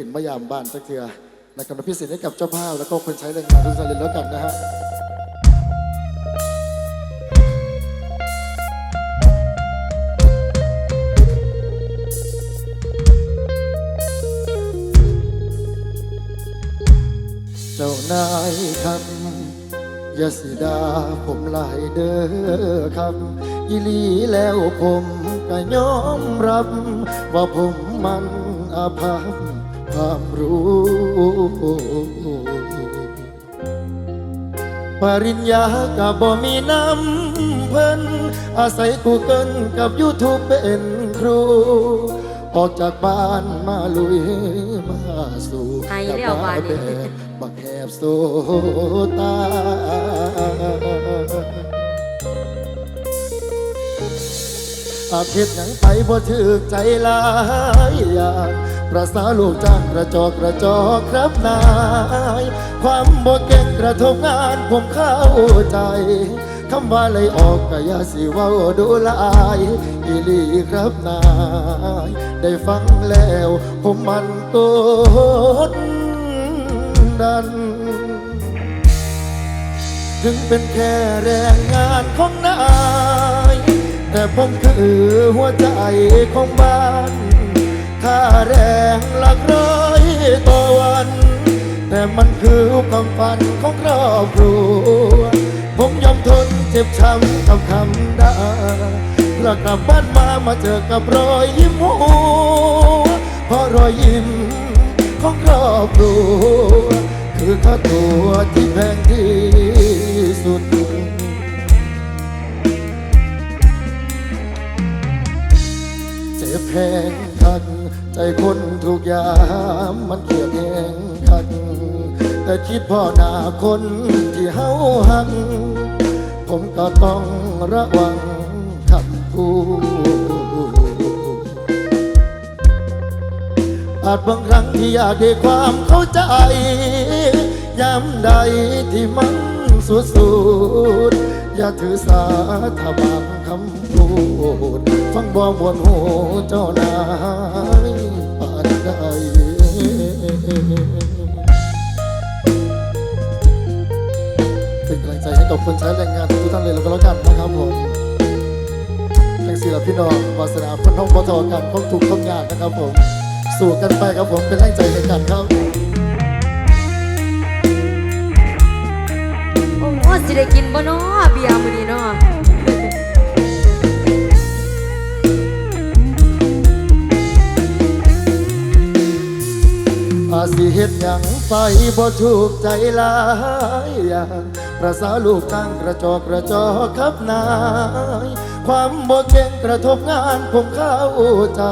ขึ้นมายามบ้านสักเทือนะครับพิเศษให้กับเจ้าภาพแล้วก็คนใช้แรงงานทุกท่านเลยแล้วกันนะฮะเจ้านายครับอย่าสิดาผมหลายเด้อครับอีหลีแล้วผมก็ยอมรับ ว่าผมมันอาภัพ ความรู้ ปริญญากับบ่มีน้ำเพิ่นอาศัยกูเกิลกับ YouTube เป็นครู ออกจากบ้านมาลุยมาสู่ไอแล้วบาดนี้แบบบักแหบสู่ตา อาเพชรยังไปบ่ถึกใจหลายอย่าง ประสาลูกจ้างกระจอกกระจอกครับนาย ความบ่เก่งกระทบงานผมเข้าใจคำว่าเลยออกก็ยาสิว้าดูลายอีลีครับนาย ได้ฟังแล้ว ผมมันกดดัน ถึงเป็นแค่แรงงานของนาย แต่ผมคือหัวใจของบ้าน แรงหลักร้อยต่อวัน แต่มันคือความฝันของครอบครัว ผมยอมทนเจ็บช้ำกับคำด่าเพื่อกลับบ้านมามาเจอกับรอยยิ้มหัวเพราะรอยยิ้มของครอบครัว คือค่าตัวที่แพงที่สุดเจ็บแพง ใจคนทุกอยามมันเกลียดแหงคักแต่คิดพ่อหน้าคนที่เฮาหัก ผมก็ต้องระวังคำพูดอาจบางครั้งที่อยากได้ความเข้าใจยามใดที่มันสุดสุดๆอย่าถือสาถ้าบางคำพูด ฟังบ่มวนหูเจ้านายปานใดเป็นกำลังใจให้กับคนใช้แรงงานทุกท่านเลยแล้วก็แล้วกันนะครับผมทั้งสี่ละพี่น้องวาสนาพันห้องปทอกันความถูกข์ความยากนะครับผม สู่กันไปครับผมเป็นแรงใจในกันครับโอ้โหสิได้กินบ่เนาะเบียร์มื้อนี้เนาะ สิเฮ็ดหยังไปบ่ถูกใจหลายอย่างประสาลูกตั้งกระจอกกระจอกครับนาย ความบ่เก่งกระทบงานผมเข้าใจ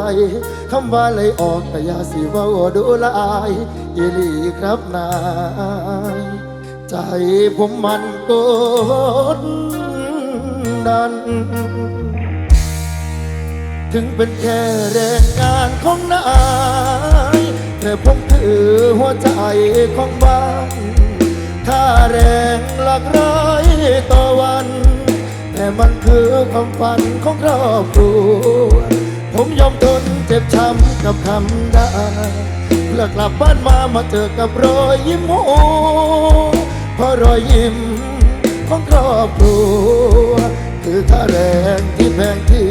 คำว่าเลยออกก็อย่าสิเว้าดูหลายอีหลีครับนาย ใจผมมันกดดันถึงเป็นแค่แรงงานของนาย แต่ผมคือหัวใจของบ้านค่าแรงหลักร้อยต่อวัน แต่มันคือความฝันของครอบครัว ผมยอมทนเจ็บช้ำกับคำด่าเพื่อกลับบ้านมามาเจอกับรอยยิ้มหัวเพราะรอยยิ้มของครอบครัว คือค่าแรงที่แพงที่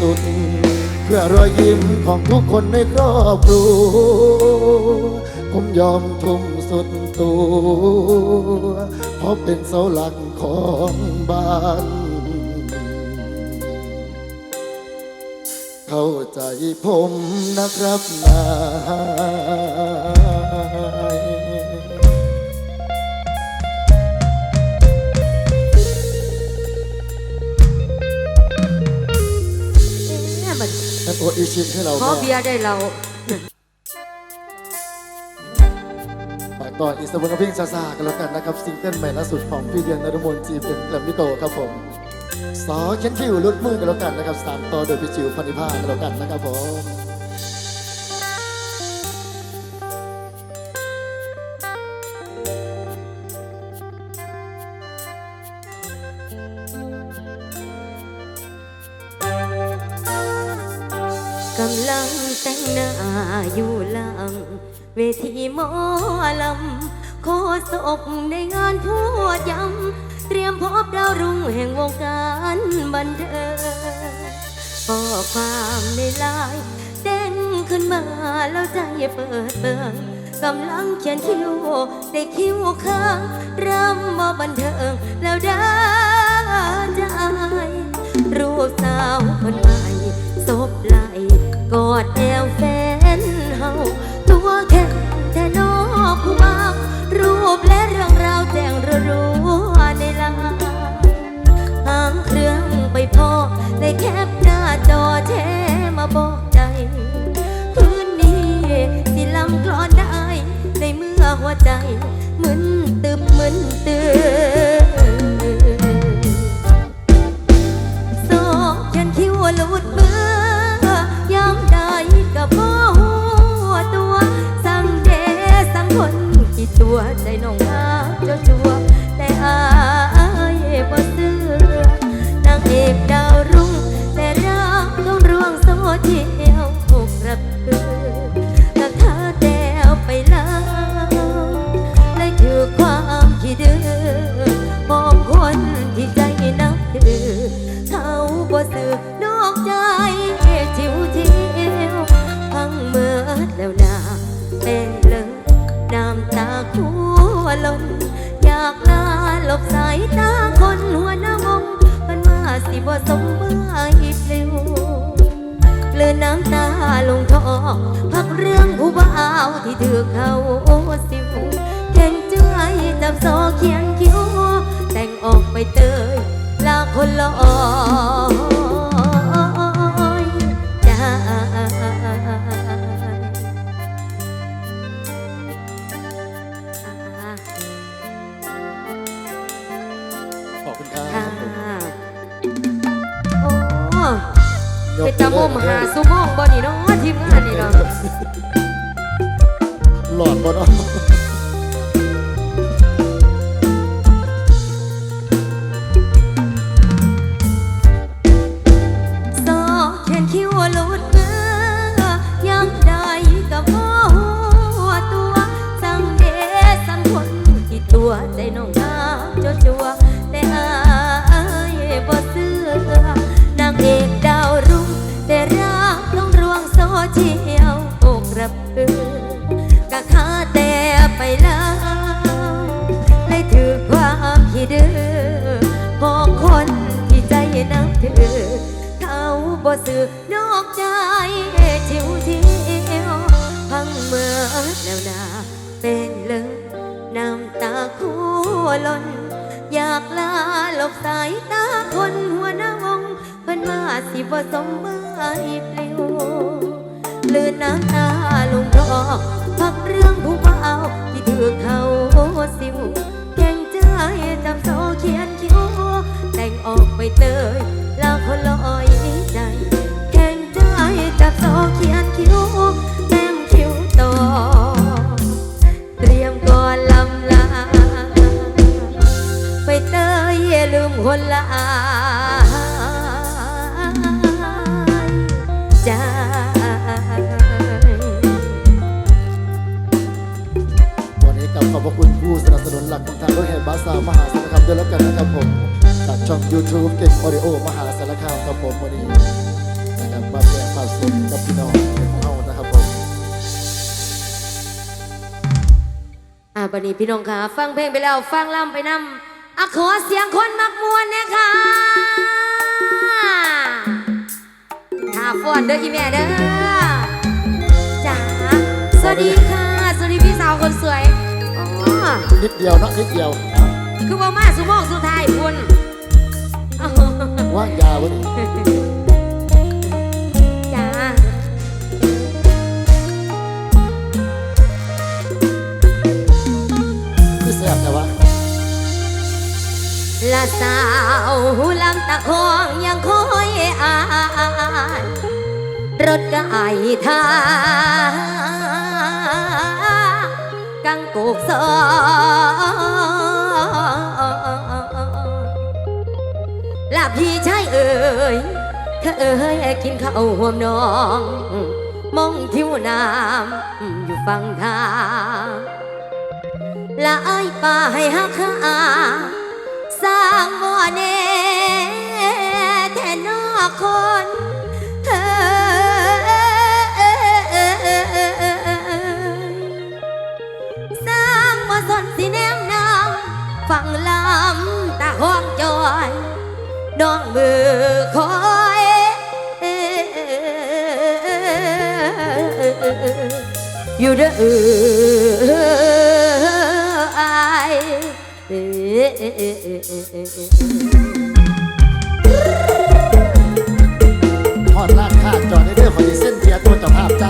สุด เพื่อรอยยิ้มของทุกคนในครอบครัวผมยอมทุ่มสุดตัว เพราะเป็นเสาหลักของบ้าน เข้าใจผมนะครับนา มันนั่นโออิชิให้เราขอเบียร์ได้เราฝากต่ออีกสักวันกับเพลงซาซากันแล้วกันนะครับซิงเกิลใหม่ล่าสุดของพี่เดียนนรมนจีเป็นแกรมมิโกครับผมสอเขียนคิวลุดมือกันแล้วกันนะครับสามต่อโดยพี่จิ๋วพันิพากันแล้วกันนะครับผมำลังแต่งหน้าอยู่หลัง เวทีหมอลำขอศพในงานพูดย้ำเตรียมพบดาวรุ่งแห่งวงการบันเทิงข้อความในไลน์เด้งขึ้นมาแล้วใจเปิดเปิงกำลังเขียนคิวได้คิวข้างรำบ่บันเทิงแล้วได้ใจรูปสาวคนใหม่ซบไหล กอดแอวแฟนเฮาตัวแข็งแต่นอกผู้บ่าวรูปและเรื่องราว หาสุโมงบ่นี่เนาะทีมงานนี่เนาะ หลอดบอลส กับเธอกะขาแต่ไปแล้วเลยถือความคิดเดือของคนที่ใจนับถือเขาบ่สื่อนอกใจชิวเทียวพังเมื่อแล้วนาเป็นเลยน้ำตาคู่ล้น อยากลาหลบสายตาคนหัวหน้าวงเพิ่นมาสิบ่สมเมื่ออีปลิว เลือนน้ำตาลงรอกพักเรื่องผู้บ่าที่ถือเขาสิวแข่งใจจำโซเขียนคิ้วแต่งออกไปเติ บันนี้พี่น้องค่ะ ฟังเพลงไปแล้ว ฟังลำไปนำอะขอเสียงคนมักมวนเนี่ยค่ะถ้าฟอนเด้ออีแม่เด้อจ้าสวัสดีค่ะ สวัสดีพี่สาวคนสวยอ๋อนิดเดียวนะนิดเดียว คือว่ามาสุโมงสุดท้ายคุณอ้าวว่างยาววันนี้ ละสาวหูลำตะคองยังคอยอานรถกะไอทากังกูกซอลาพี่ชายเอ่ยเธอเอ่ยกินข้าวห่วมน้อง มองทิวน้ำอยู่ฟังทางลาไอป่าให้ฮักข้า สร้างบ่อแน่แท่นอกคนเธอสร้างบ่สนสิแนมนางฟังลำตาห้องจอยน้องมือคอยอยู่เด้อ ทอดราดข้าจอดในเรื่องของเส้นเดียตัวเจ้ภาพใจ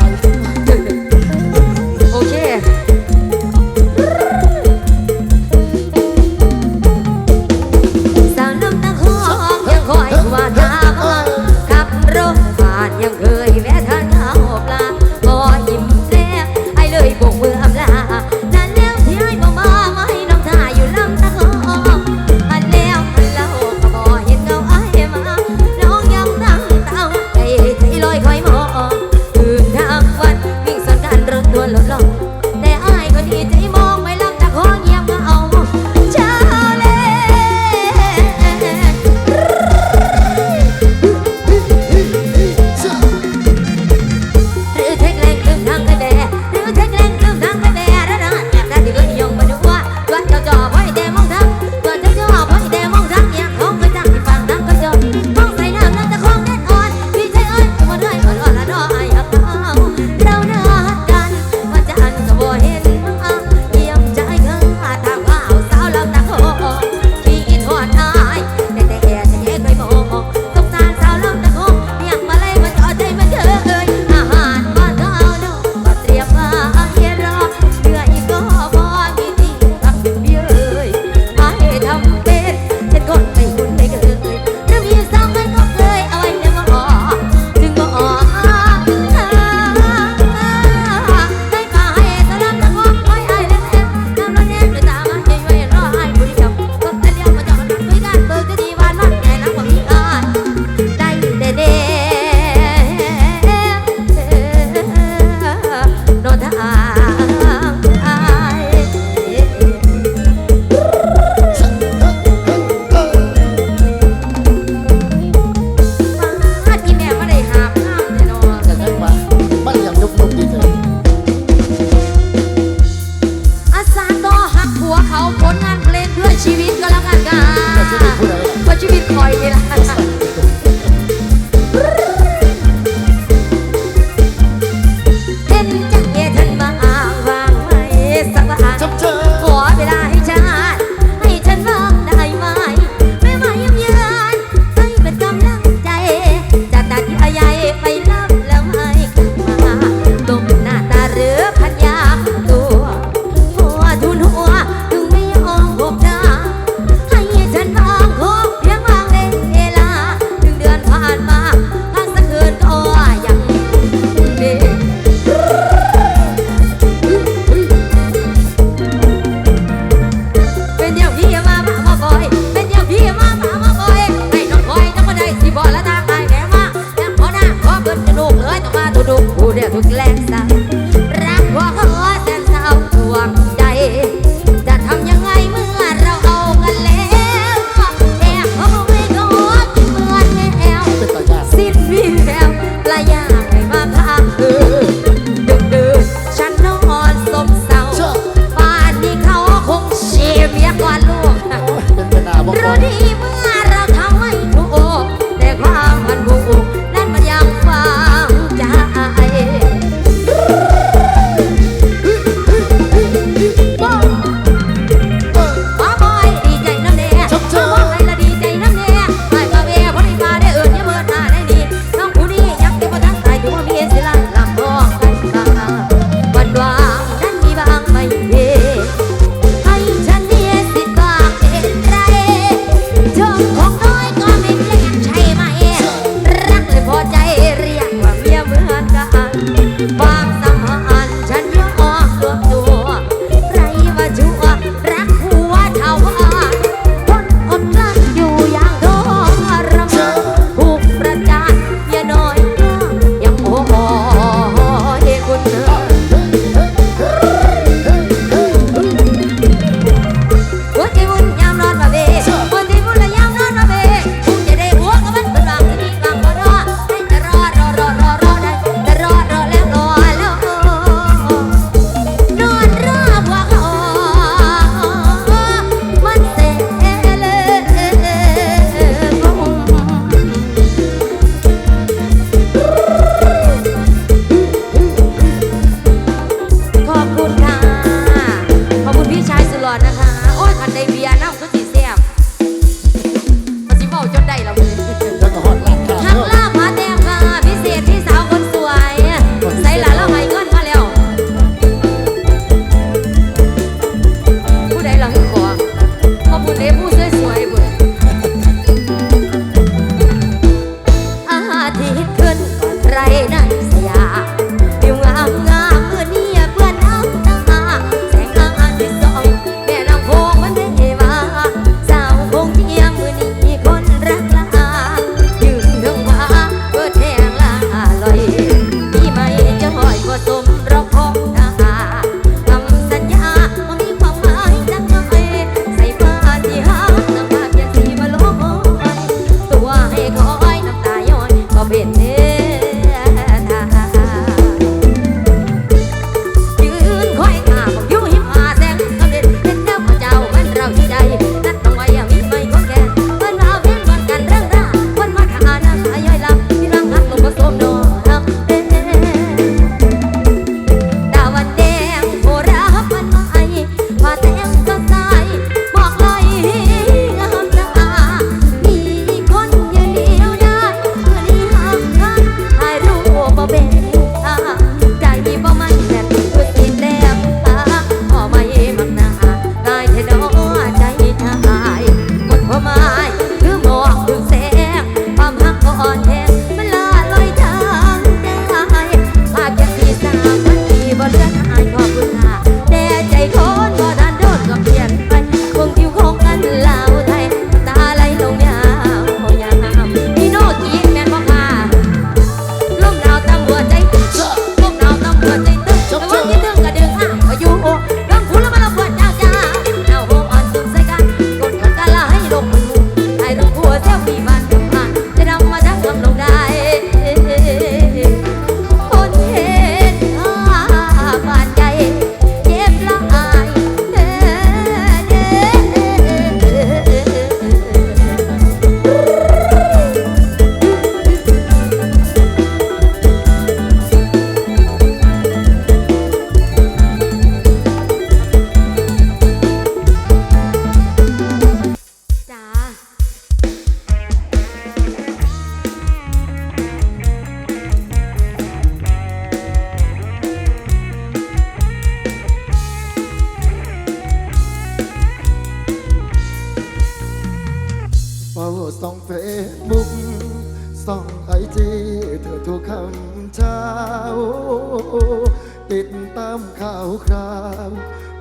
ข่าวคราว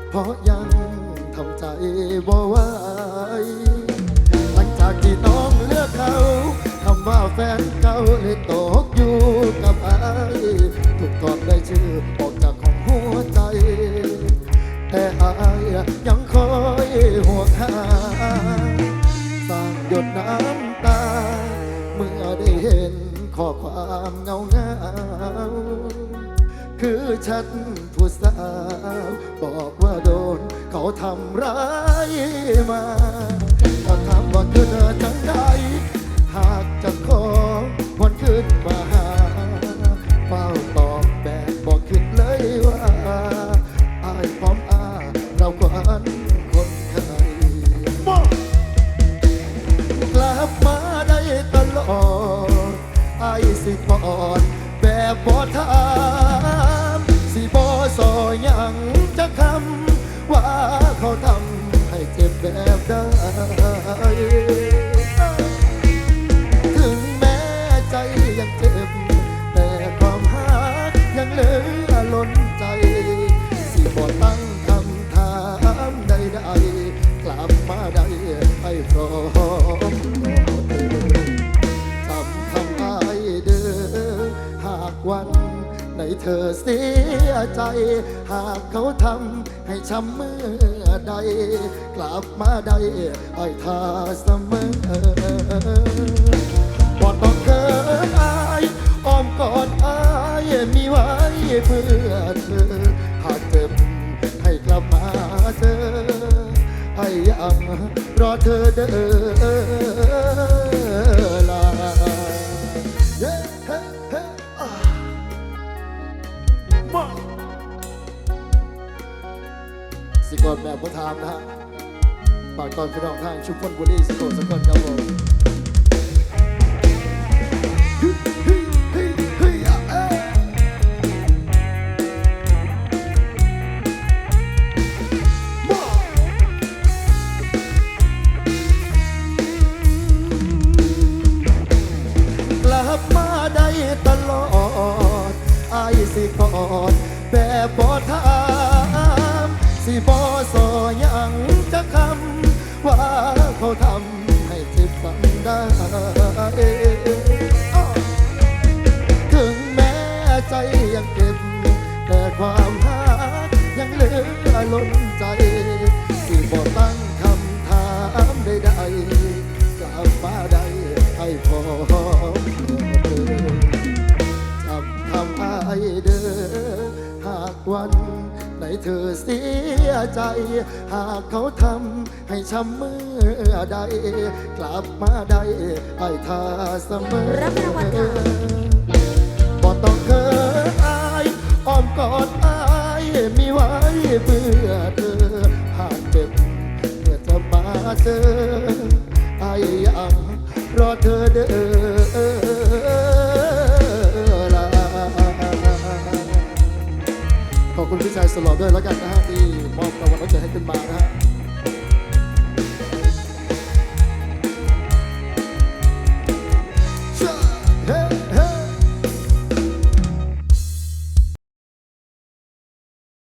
เพราะยังทำใจบ่ไหวหลังจากที่น้องเลือกเขาคำว่าแฟนเก่าเลยตกอยู่กับไอถูกถอดได้ชื่อออกจากของหัวใจ แต่อายยังคอยห่วงหาสร้างหยดน้ำตา เมื่อได้เห็นข้อความเงาเงา คือฉันผู้สาวบอกว่าโดน เขาทำร้ายมาถ้าถามว่าคือเธอจังใดหากจะขอวันขึ้นมาหาเฝ้าตอบแบบบอกคิดเลยว่าอายพร้อมอาเรากวันคนไทยกลับมาได้ตลอดไอ้สิปอดแบบบอถา เธอเสียใจ หากเขาทำให้ช้ำเมื่อใด กลับมาได้ไอ้ท่าเสมอบอดต้องเกินอายอ้อมกอดอายมีไว้เพื่อเธอ หากเจ็บให้กลับมาเจอไอ้ยังรอเธอเด้อามนะฮะฝากตอนพี่น้องทางชุมพลบุรีสกลสกลครับผมกลับมาได้ตลอดไอ้สิกอดแบบบอถามสิบ เธอเสียใจ หากเขาทำให้ช้ำเมื่อใด กลับมาได้ไอ้ทาเสมอรับรางวัลค่ะ บ่ต้องเคอายอ้อมกอดอายมีไว้เพื่อเธอหากเจ็บเมื่อจะมาเจออายยังรอเธอเด้อ คุณพี่ชายสลอดด้วยแล้วกันนะฮะที่มอบรางวัลน้ำใจให้ขึ้นมานะฮะ